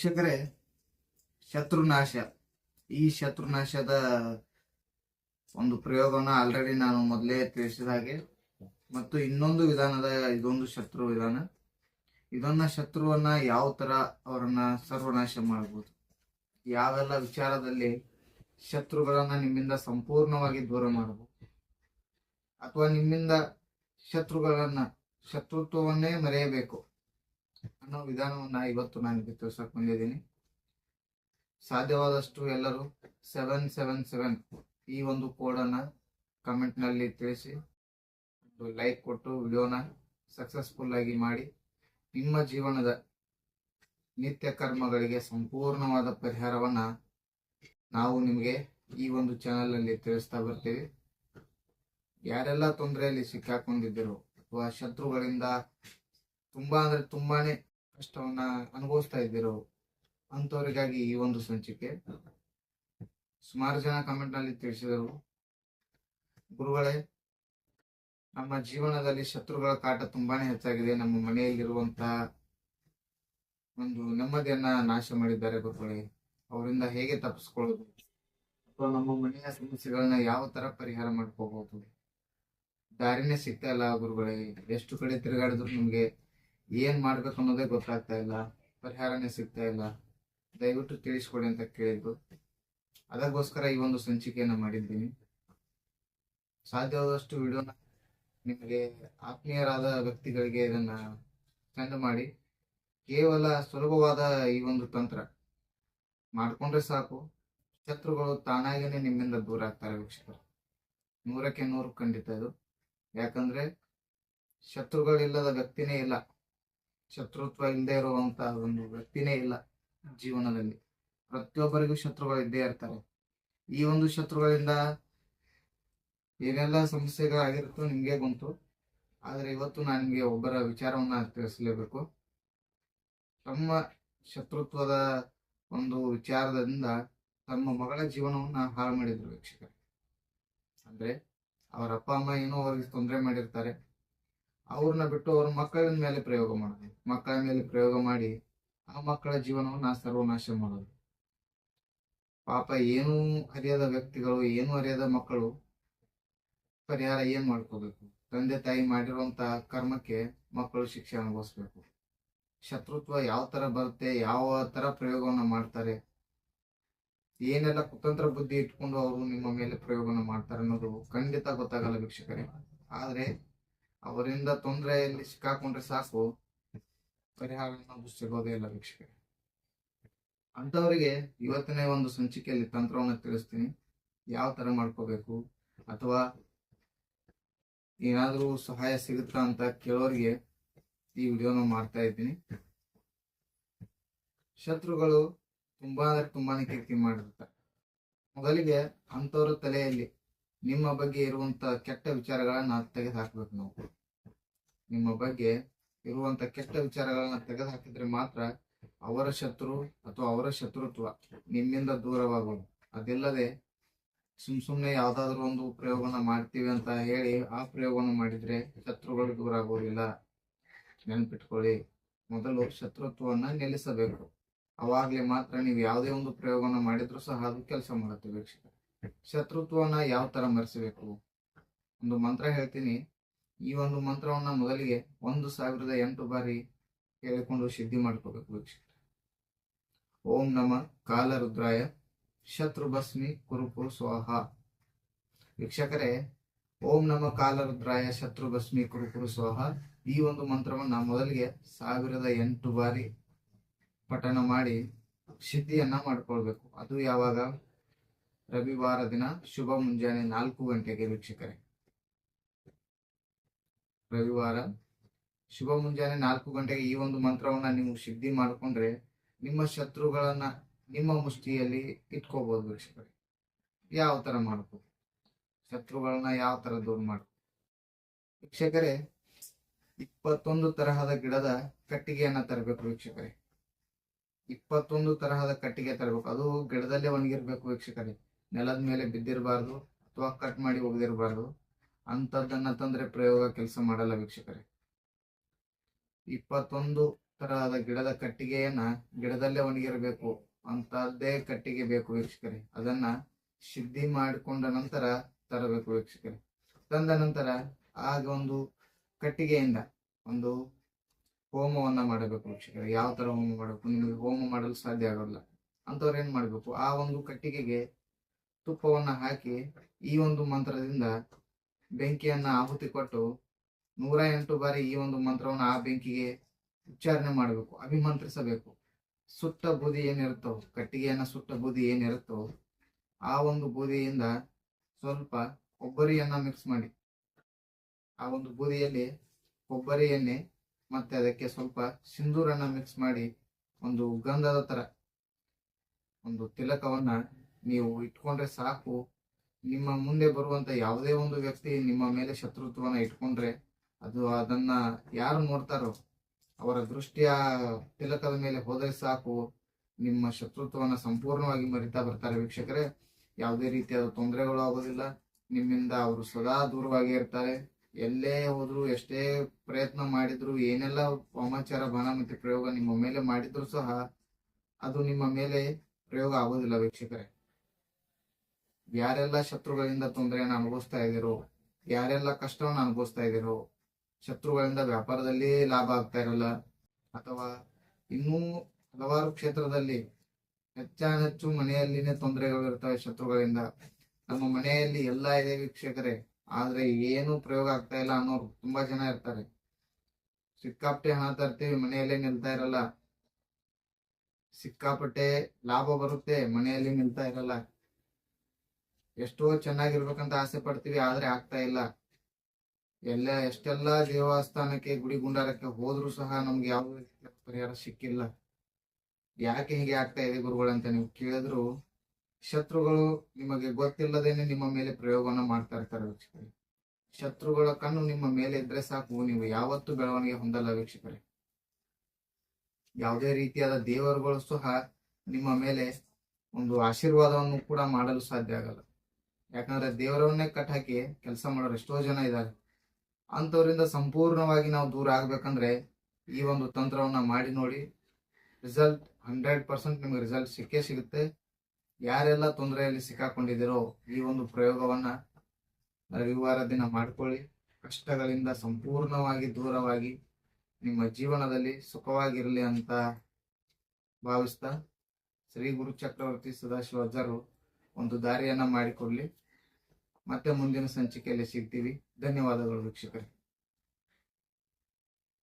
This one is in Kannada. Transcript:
ವೀಕ್ಷಕರೇ, ಶತ್ರುನಾಶ. ಈ ಶತ್ರುನಾಶದ ಒಂದು ಪ್ರಯೋಗವನ್ನು ಆಲ್ರೆಡಿ ನಾನು ಮೊದಲೇ ತಿಳಿಸಿದ ಹಾಗೆ, ಮತ್ತು ಇನ್ನೊಂದು ವಿಧಾನದ ಇದೊಂದು ಶತ್ರು ವಿಧಾನ. ಇದನ್ನ ಶತ್ರುವನ್ನ ಯಾವ ತರ ಅವರನ್ನ ಸರ್ವನಾಶ ಮಾಡಬಹುದು ಯಾವೆಲ್ಲ ವಿಚಾರದಲ್ಲಿ ಶತ್ರುಗಳನ್ನ ನಿಮ್ಮಿಂದ ಸಂಪೂರ್ಣವಾಗಿ ದೂರ ಮಾಡಬಹುದು ಅಥವಾ ನಿಮ್ಮಿಂದ ಶತ್ರುಗಳನ್ನ ಶತ್ರುತ್ವವನ್ನೇ ಮರೆಯಬೇಕು? ಅನ್ನೋ ವಿಧಾನವನ್ನು ಇವತ್ತು ನಾನು ತಿಳಿಸಕ್ ಬಂದಿದ್ದೀನಿ ಸಾಧ್ಯವಾದಷ್ಟು ಎಲ್ಲರೂ ಸೆವೆನ್ ಸೆವೆನ್ ಸೆವೆನ್ ಈ ಒಂದು ಕೋಡನ್ನು ಕಮೆಂಟ್ನಲ್ಲಿ ತಿಳಿಸಿ ಲೈಕ್ ಕೊಟ್ಟು ವಿಡಿಯೋನ ಸಕ್ಸಸ್ಫುಲ್ ಆಗಿ ಮಾಡಿ, ನಿಮ್ಮ ಜೀವನದ ನಿತ್ಯ ಕರ್ಮಗಳಿಗೆ ಸಂಪೂರ್ಣವಾದ ಪರಿಹಾರವನ್ನು ನಾವು ನಿಮಗೆ ಈ ಒಂದು ಚಾನಲ್ನಲ್ಲಿ ತಿಳಿಸ್ತಾ ಬರ್ತೀವಿ. ಯಾರೆಲ್ಲ ತೊಂದರೆಯಲ್ಲಿ ಸಿಕ್ಕಾಕೊಂಡಿದ್ದರು ಅಥವಾ ಶತ್ರುಗಳಿಂದ ತುಂಬಾ ಅಂದರೆ ತುಂಬಾನೇ ಕಷ್ಟವನ್ನ ಅನುಭವಿಸ್ತಾ ಇದ್ದೀರೋ ಅಂತವರಿಗಾಗಿ ಈ ಒಂದು ಸಂಚಿಕೆ. ಸುಮಾರು ಜನ ಕಮೆಂಟ್ನಲ್ಲಿ ತಿಳಿಸಿದರು. ಗುರುಗಳೇ, ನಮ್ಮ ಜೀವನದಲ್ಲಿ ಶತ್ರುಗಳ ಕಾಟ ತುಂಬಾನೇ ಹೆಚ್ಚಾಗಿದೆ. ನಮ್ಮ ಮನೆಯಲ್ಲಿರುವಂತಹ ಒಂದು ನೆಮ್ಮದಿಯನ್ನ ನಾಶ ಮಾಡಿದ್ದಾರೆ ಗುರುಗಳೇ. ಅವರಿಂದ ಹೇಗೆ ತಪ್ಪಿಸ್ಕೊಳ್ಳೋದು? ಅಥವಾ ನಮ್ಮ ಮನೆಯ ಸಮಸ್ಯೆಗಳನ್ನ ಯಾವ ತರ ಪರಿಹಾರ ಮಾಡ್ಕೋಬಹುದು ದಾರಿನೇ ಸಿಗ್ತಾ ಇಲ್ಲ ಗುರುಗಳೇ. ಎಷ್ಟು ಕಡೆ ತಿರುಗಾಡಿದ್ರು ನಿಮ್ಗೆ ಏನ್ ಮಾಡ್ಬೇಕು ಅನ್ನೋದೇ ಗೊತ್ತಾಗ್ತಾ ಇಲ್ಲ, ಪರಿಹಾರನೇ ಸಿಗ್ತಾ ಇಲ್ಲ. ದಯವಿಟ್ಟು ತಿಳಿಸ್ಕೊಡಿ ಅಂತ ಕೇಳಿದ್ರು ಅದಕ್ಕೋಸ್ಕರ ಈ ಒಂದು ಸಂಚಿಕೆಯನ್ನ ಮಾಡಿದ್ದೀನಿ. ಸಾಧ್ಯವಾದಷ್ಟು ವಿಡಿಯೋನ ನಿಮಗೆ ಆತ್ಮೀಯರಾದ ವ್ಯಕ್ತಿಗಳಿಗೆ ಇದನ್ನ ಸೆಂಡ್ ಮಾಡಿ. ಕೇವಲ ಸುಲಭವಾದ ಈ ಒಂದು ತಂತ್ರ. ಮಾಡ್ಕೊಂಡ್ರೆ ಸಾಕು. ಶತ್ರುಗಳು ತಾನಾಗೇನೆ ನಿಮ್ಮಿಂದ ದೂರ ಆಗ್ತಾರೆ ವೀಕ್ಷಕರು. ನೂರಕ್ಕೆ ನೂರು ಖಂಡಿತ ಇದು. ಯಾಕಂದ್ರೆ ಶತ್ರುಗಳಿಲ್ಲದ ವ್ಯಕ್ತಿನೇ ಇಲ್ಲ. ಶತ್ರುತ್ವ ಇಲ್ಲದೆ ಇರುವಂತ ಒಂದು ವ್ಯಕ್ತಿನೇ ಇಲ್ಲ ಜೀವನದಲ್ಲಿ. ಪ್ರತಿಯೊಬ್ಬರಿಗೂ ಶತ್ರುಗಳು ಇದ್ದೇ ಇರ್ತಾರೆ. ಈ ಒಂದು ಶತ್ರುಗಳಿಂದ ಏನೆಲ್ಲ ಸಮಸ್ಯೆಗಳಾಗಿರುತ್ತೋ ನಿಮಗೆ ಗೊತ್ತು. ಆದರೆ ಇವತ್ತು ನಾನು ಒಬ್ಬರ ವಿಚಾರವನ್ನ ತಿಳಿಸಲೇಬೇಕು. ತಮ್ಮ ಶತ್ರುತ್ವದ ಒಂದು ವಿಚಾರದಿಂದ ತಮ್ಮ ಮಗಳ ಜೀವನವನ್ನ ಹಾಳು ಮಾಡಿದ್ರು ವೀಕ್ಷಕರು. ಅಂದ್ರೆ ಅವರ ಅಪ್ಪ, ಅಮ್ಮ ಏನೋ ಅವ್ರಿಗೆ ತೊಂದರೆ ಮಾಡಿರ್ತಾರೆ. ಅವ್ರನ್ನ ಬಿಟ್ಟು ಅವ್ರ ಮಕ್ಕಳ ಮೇಲೆ ಪ್ರಯೋಗ ಮಾಡೋದು. ಮಕ್ಕಳ ಮೇಲೆ ಪ್ರಯೋಗ ಮಾಡಿ ಆ ಮಕ್ಕಳ ಜೀವನವನ್ನ ಸರ್ವನಾಶ ಮಾಡೋದು. ಪಾಪ ಏನೂ ಅರಿಯದ ವ್ಯಕ್ತಿಗಳು, ಏನೂ ಅರಿಯದ ಮಕ್ಕಳು ಪರಿಹಾರ ಏನ್ ಮಾಡ್ಕೋಬೇಕು? ತಂದೆ, ತಾಯಿ ಮಾಡಿರುವಂತ ಕರ್ಮಕ್ಕೆ ಮಕ್ಕಳು ಶಿಕ್ಷೆ ಅನುಭವಿಸ್ಬೇಕು. ಶತ್ರುತ್ವ ಯಾವ ತರ ಬರುತ್ತೆ, ಯಾವ ತರ ಪ್ರಯೋಗವನ್ನ ಮಾಡ್ತಾರೆ, ಏನೆಲ್ಲ ಕುತಂತ್ರ ಬುದ್ಧಿ ಇಟ್ಕೊಂಡು ಅವರು ನಿಮ್ಮ ಮೇಲೆ ಪ್ರಯೋಗನ ಮಾಡ್ತಾರೆ ಅನ್ನೋದು ಖಂಡಿತ ಗೊತ್ತಾಗಲ್ಲ ವೀಕ್ಷಕರೇ. ಆದ್ರೆ ಅವರಿಂದ ತೊಂದರೆಯಲ್ಲಿ ಸಿಕ್ಕಾಕೊಂಡ್ರೆ ಸಾಕು. ಪರಿಹಾರ ಸಿಗೋದೇ ಇಲ್ಲ ವೀಕ್ಷಕರೇ. ಅಂತವರಿಗೆ ಇವತ್ತನೇ ಒಂದು ಸಂಚಿಕೆಯಲ್ಲಿ ತಂತ್ರವನ್ನು ತಿಳಿಸ್ತೀನಿ. ಯಾವ ತರ ಮಾಡ್ಕೋಬೇಕು? ಅಥವಾ ಏನಾದ್ರೂ ಸಹಾಯ ಸಿಗುತ್ತಾ ಅಂತ ಕೇಳೋರಿಗೆ ಈ ವಿಡಿಯೋನ ಮಾಡ್ತಾ ಇದ್ದೀನಿ. ಶತ್ರುಗಳು ತುಂಬಾ ತುಂಬಾನೇ ಕೀರ್ತಿ ಮಾಡಿರ್ತಾರೆ ಮೊದಲಿಗೆ ಅಂತವ್ರ ತಲೆಯಲ್ಲಿ ನಿಮ್ಮ ಬಗ್ಗೆ ಇರುವಂತ ಕೆಟ್ಟ ವಿಚಾರಗಳನ್ನ ತೆಗೆದು ಹಾಕ್ಬೇಕು ನಾವು. ನಿಮ್ಮ ಬಗ್ಗೆ ಇರುವಂತ ಕೆಟ್ಟ ವಿಚಾರಗಳನ್ನ ತೆಗೆದು ಹಾಕಿದ್ರೆ ಮಾತ್ರ ಅವರ ಶತ್ರು ಅಥವಾ ಅವರ ಶತ್ರುತ್ವ ನಿಮ್ಮಿಂದ ದೂರವಾಗೋದು. ಅದಿಲ್ಲದೆ ಸುಮ್ ಸುಮ್ನೆ ಯಾವ್ದಾದ್ರು ಒಂದು ಪ್ರಯೋಗನ ಮಾಡ್ತೀವಿ ಅಂತ ಹೇಳಿ ಆ ಪ್ರಯೋಗವನ್ನು ಮಾಡಿದ್ರೆ ಶತ್ರುಗಳು ದೂರ ಆಗೋದಿಲ್ಲ. ನೆನ್ಪಿಟ್ಕೊಳ್ಳಿ. ಮೊದಲು ಶತ್ರುತ್ವವನ್ನ ನಿಲ್ಲಿಸಬೇಕು. ಅವಾಗ್ಲೇ ಮಾತ್ರ ನೀವು ಯಾವುದೇ ಒಂದು ಪ್ರಯೋಗವನ್ನು ಮಾಡಿದ್ರು ಸಹ ಅದು ಕೆಲಸ ಮಾಡುತ್ತೆ ವೀಕ್ಷಕ ಶತ್ರುತ್ವವನ್ನ ಯಾವ ತರ ಮರೆಸಬೇಕು? ಒಂದು ಮಂತ್ರ ಹೇಳ್ತೀನಿ. ಈ ಒಂದು ಮಂತ್ರವನ್ನ ಮೊದಲಿಗೆ ಒಂದು ಸಾವಿರದ ಎಂಟು ಬಾರಿ ಹೇಳಿಕೊಂಡು ಸಿದ್ಧಿ ಮಾಡ್ಕೋಬೇಕು ಓಂ ನಮ ಕಾಲರುದ್ರಾಯ ಶತ್ರು ಭಸ್ಮಿ ಕುರುಪು ಸ್ವಾಹ. ವೀಕ್ಷಕರೇ, ಓಂ ನಮ ಕಾಲರುದ್ರಾಯ ಶತ್ರು ಭಸ್ಮಿ ಕುರುಕುರು ಸ್ವಾಹ. ಈ ಒಂದು ಮಂತ್ರವನ್ನ ಮೊದಲಿಗೆ ಸಾವಿರದ ಎಂಟು ಬಾರಿ ಪಠಣ ಮಾಡಿ ಸಿದ್ಧಿಯನ್ನ ಮಾಡ್ಕೊಳ್ಬೇಕು. ಅದು ಯಾವಾಗ? ರವಿವಾರ ದಿನ ಶುಭ ಮುಂಜಾನೆ ನಾಲ್ಕು ಗಂಟೆಗೆ ವೀಕ್ಷಕರೇ. ರವಿವಾರ ಶುಭ ಮುಂಜಾನೆ ನಾಲ್ಕು ಗಂಟೆಗೆ ಈ ಒಂದು ಮಂತ್ರವನ್ನ ನೀವು ಸಿದ್ಧಿ ಮಾಡ್ಕೊಂಡ್ರೆ ನಿಮ್ಮ ಶತ್ರುಗಳನ್ನ ನಿಮ್ಮ ಮುಷ್ಟಿಯಲ್ಲಿ ಇಟ್ಕೋಬಹುದು ವೀಕ್ಷಕರೇ. ಯಾವ ತರ ಮಾಡ್ಬೋದು ಶತ್ರುಗಳನ್ನ ಯಾವ ತರ ದೂರ ಮಾಡ್ಬೋದು ವೀಕ್ಷಕರೇ, ಇಪ್ಪತ್ತೊಂದು ತರಹದ ಗಿಡದ ಕಟ್ಟಿಗೆಯನ್ನ ತರಬೇಕು ವೀಕ್ಷಕರೇ. ಇಪ್ಪತ್ತೊಂದು ತರಹದ ಕಟ್ಟಿಗೆ ತರಬೇಕು. ಅದು ಗಿಡದಲ್ಲೇ ಒಣಗಿರ್ಬೇಕು ವೀಕ್ಷಕರೇ. ನೆಲದ ಮೇಲೆ ಬಿದ್ದಿರಬಾರ್ದು ಅಥವಾ ಕಟ್ ಮಾಡಿ ಒಗೆದಿರಬಾರ್ದು ಅಂಥದ್ದನ್ನ ತಂದ್ರೆ ಪ್ರಯೋಗ ಕೆಲಸ ಮಾಡಲ್ಲ ವೀಕ್ಷಕರೇ. ಇಪ್ಪತ್ತೊಂದು ತರಹದ ಗಿಡದ ಕಟ್ಟಿಗೆಯನ್ನ ಗಿಡದಲ್ಲೇ ಒಣಗಿರಬೇಕು ಅಂತದ್ದೇ ಕಟ್ಟಿಗೆ ಬೇಕು ವೀಕ್ಷಕರೇ. ಅದನ್ನ ಸಿದ್ಧಿ ಮಾಡಿಕೊಂಡ ನಂತರ ತರಬೇಕು ವೀಕ್ಷಕರೇ. ತಂದ ನಂತರ ಆಗ ಒಂದು ಕಟ್ಟಿಗೆಯಿಂದ ಒಂದು ಹೋಮವನ್ನ ಮಾಡಬೇಕು ವೀಕ್ಷಕರೇ. ಯಾವ ತರ ಹೋಮ ಮಾಡಬೇಕು? ನಿಮಗೆ ಹೋಮ ಮಾಡಲು ಸಾಧ್ಯ ಆಗೋಲ್ಲ. ಅಂತವ್ರು ಏನ್ ಮಾಡ್ಬೇಕು? ಆ ಒಂದು ಕಟ್ಟಿಗೆಗೆ ತುಪ್ಪವನ್ನ ಹಾಕಿ ಈ ಒಂದು ಮಂತ್ರದಿಂದ ಬೆಂಕಿಯನ್ನು ಆಹುತಿ ಕೊಟ್ಟು ನೂರ ಎಂಟು ಬಾರಿ ಈ ಒಂದು ಮಂತ್ರವನ್ನು ಆ ಬೆಂಕಿಗೆ ಉಚ್ಚಾರಣೆ ಮಾಡಬೇಕು, ಅಭಿಮಂತ್ರಿಸಬೇಕು. ಸುಟ್ಟ ಬೂದಿ ಏನಿರುತ್ತೋ, ಕಟ್ಟಿಗೆಯನ್ನ ಸುಟ್ಟ ಬೂದಿ ಏನಿರುತ್ತೋ, ಆ ಒಂದು ಬೂದಿಯಿಂದ ಸ್ವಲ್ಪ ಕೊಬ್ಬರಿಯನ್ನ ಮಿಕ್ಸ್ ಮಾಡಿ. ಆ ಒಂದು ಬೂದಿಯಲ್ಲಿ ಕೊಬ್ಬರಿ ಎಣ್ಣೆ ಮತ್ತೆ ಅದಕ್ಕೆ ಸ್ವಲ್ಪ ಸಿಂಧೂರನ್ನ ಮಿಕ್ಸ್ ಮಾಡಿ ಒಂದು ಗಂಧದ ಥರ ಒಂದು ತಿಲಕವನ್ನ ನೀವು ಇಟ್ಕೊಂಡ್ರೆ ಸಾಕು. ನಿಮ್ಮ ಮುಂದೆ ಬರುವಂತ ಯಾವುದೇ ಒಂದು ವ್ಯಕ್ತಿ ನಿಮ್ಮ ಮೇಲೆ ಶತ್ರುತ್ವನ ಇಟ್ಕೊಂಡ್ರೆ ಅದು ಅದನ್ನ ಯಾರು ನೋಡ್ತಾರೋ ಅವರ ದೃಷ್ಟಿಯ ತಿಲಕದ ಮೇಲೆ ಹೋದರೆ ಸಾಕು. ನಿಮ್ಮ ಶತ್ರುತ್ವವನ್ನು ಸಂಪೂರ್ಣವಾಗಿ ಮರಿತಾ ಬರ್ತಾರೆ ವೀಕ್ಷಕರೇ. ಯಾವುದೇ ರೀತಿಯಾದ ತೊಂದರೆಗಳು ಆಗೋದಿಲ್ಲ. ನಿಮ್ಮಿಂದ ಅವರು ಸದಾ ದೂರವಾಗಿ ಇರ್ತಾರೆ. ಎಲ್ಲೇ ಹೋದ್ರು, ಎಷ್ಟೇ ಪ್ರಯತ್ನ ಮಾಡಿದ್ರು, ಏನೆಲ್ಲ ವಾಮಾಚಾರ, ಬಾಣಮತಿ ಪ್ರಯೋಗ ನಿಮ್ಮ ಮೇಲೆ ಮಾಡಿದ್ರು ಸಹ ಅದು ನಿಮ್ಮ ಮೇಲೆ ಪ್ರಯೋಗ ಆಗೋದಿಲ್ಲ ವೀಕ್ಷಕರೇ. ಯಾರೆಲ್ಲ ಶತ್ರುಗಳಿಂದ ತೊಂದರೆಯನ್ನು ಅನುಭವಿಸ್ತಾ ಇದ್ದೀರೋ, ಯಾರೆಲ್ಲ ಕಷ್ಟವನ್ನು ಅನುಭವಿಸ್ತಾ ಇದ್ದೀರೋ, ಶತ್ರುಗಳಿಂದ ವ್ಯಾಪಾರದಲ್ಲಿ ಲಾಭ ಆಗ್ತಾ ಇರಲ್ಲ, ಅಥವಾ ಇನ್ನೂ ಹಲವಾರು ಕ್ಷೇತ್ರದಲ್ಲಿ ಹೆಚ್ಚಾನೆಚ್ಚು ಮನೆಯಲ್ಲಿನೇ ತೊಂದರೆಗಳು ಇರ್ತವೆ ಶತ್ರುಗಳಿಂದ. ನಮ್ಮ ಮನೆಯಲ್ಲಿ ಎಲ್ಲ ಇದೆ ವೀಕ್ಷಕರೇ, ಆದ್ರೆ ಏನು ಪ್ರಯೋಗ ಆಗ್ತಾ ಇಲ್ಲ ಅನ್ನೋರು ತುಂಬಾ ಜನ ಇರ್ತಾರೆ. ಸಿಕ್ಕಾಪಟ್ಟೆ ಹಣ ತರ್ತೀವಿ ಮನೆಯಲ್ಲೇ ನಿಲ್ತಾ ಇರಲ್ಲ. ಸಿಕ್ಕಾಪಟ್ಟೆ ಲಾಭ ಬರುತ್ತೆ ಮನೆಯಲ್ಲಿ ನಿಲ್ತಾ ಇರಲ್ಲ. ಎಷ್ಟೋ ಚೆನ್ನಾಗಿರ್ಬೇಕಂತ ಆಸೆ ಪಡ್ತೀವಿ, ಆದ್ರೆ ಆಗ್ತಾ ಇಲ್ಲ. ಎಲ್ಲ, ಎಷ್ಟೆಲ್ಲ ದೇವಸ್ಥಾನಕ್ಕೆ, ಗುಡಿ ಗುಂಡಾರಕ್ಕೆ ಹೋದ್ರು ಸಹ ನಮ್ಗೆ ಯಾವ ಪರಿಹಾರ ಸಿಕ್ಕಿಲ್ಲ. ಯಾಕೆ ಹೀಗೆ ಆಗ್ತಾ ಇದೆ ಗುರುಗಳಂತ ನೀವು ಕೇಳಿದ್ರು, ಶತ್ರುಗಳು ನಿಮಗೆ ಗೊತ್ತಿಲ್ಲದೇನೆ ನಿಮ್ಮ ಮೇಲೆ ಪ್ರಯೋಗವನ್ನ ಮಾಡ್ತಾ ಇರ್ತಾರೆ ವೀಕ್ಷಕರೇ. ಶತ್ರುಗಳ ಕಣ್ಣು ನಿಮ್ಮ ಮೇಲೆ ಇದ್ರೆ ಸಾಕು, ನೀವು ಯಾವತ್ತೂ ಬೆಳವಣಿಗೆ ಹೊಂದಲ್ಲ ವೀಕ್ಷಕರೇ. ಯಾವುದೇ ರೀತಿಯಾದ ದೇವರುಗಳು ಸಹ ನಿಮ್ಮ ಮೇಲೆ ಒಂದು ಆಶೀರ್ವಾದವನ್ನು ಕೂಡ ಮಾಡಲು ಸಾಧ್ಯ ಆಗಲ್ಲ. ಯಾಕಂದ್ರೆ ದೇವರವನ್ನೇ ಕಟ್ಟಾಕಿ ಕೆಲಸ ಮಾಡೋರು ಎಷ್ಟೋ ಜನ ಇದ್ದಾರೆ. ಅಂಥವರಿಂದ ಸಂಪೂರ್ಣವಾಗಿ ನಾವು ದೂರ ಆಗ್ಬೇಕಂದ್ರೆ ಈ ಒಂದು ತಂತ್ರವನ್ನ ಮಾಡಿ ನೋಡಿ ರಿಸಲ್ಟ್ ಹಂಡ್ರೆಡ್ ಪರ್ಸೆಂಟ್ ನಿಮಗೆ ರಿಸಲ್ಟ್ ಸಿಕ್ಕೇ ಸಿಗುತ್ತೆ. ಯಾರೆಲ್ಲ ತೊಂದರೆಯಲ್ಲಿ ಸಿಕ್ಕಾಕೊಂಡಿದ್ದೀರೋ ಈ ಒಂದು ಪ್ರಯೋಗವನ್ನ ರವಿವಾರ ದಿನ ಮಾಡ್ಕೊಳ್ಳಿ. ಕಷ್ಟಗಳಿಂದ ಸಂಪೂರ್ಣವಾಗಿ ದೂರವಾಗಿ ನಿಮ್ಮ ಜೀವನದಲ್ಲಿ ಸುಖವಾಗಿರಲಿ ಅಂತ ಭಾವಿಸ್ತಾ ಶ್ರೀ ಗುರು ಚಕ್ರವರ್ತಿ ಸದಾಶಿವಾಚಾರ್ಯರು ಒಂದು ದಾರಿಯನ್ನ ಮಾಡಿಕೊಡ್ಲಿ. ಮತ್ತೆ ಮುಂದಿನ ಸಂಚಿಕೆಯಲ್ಲಿ ಸಿಗ್ತೀವಿ. ಧನ್ಯವಾದಗಳು ವೀಕ್ಷಕರೇ.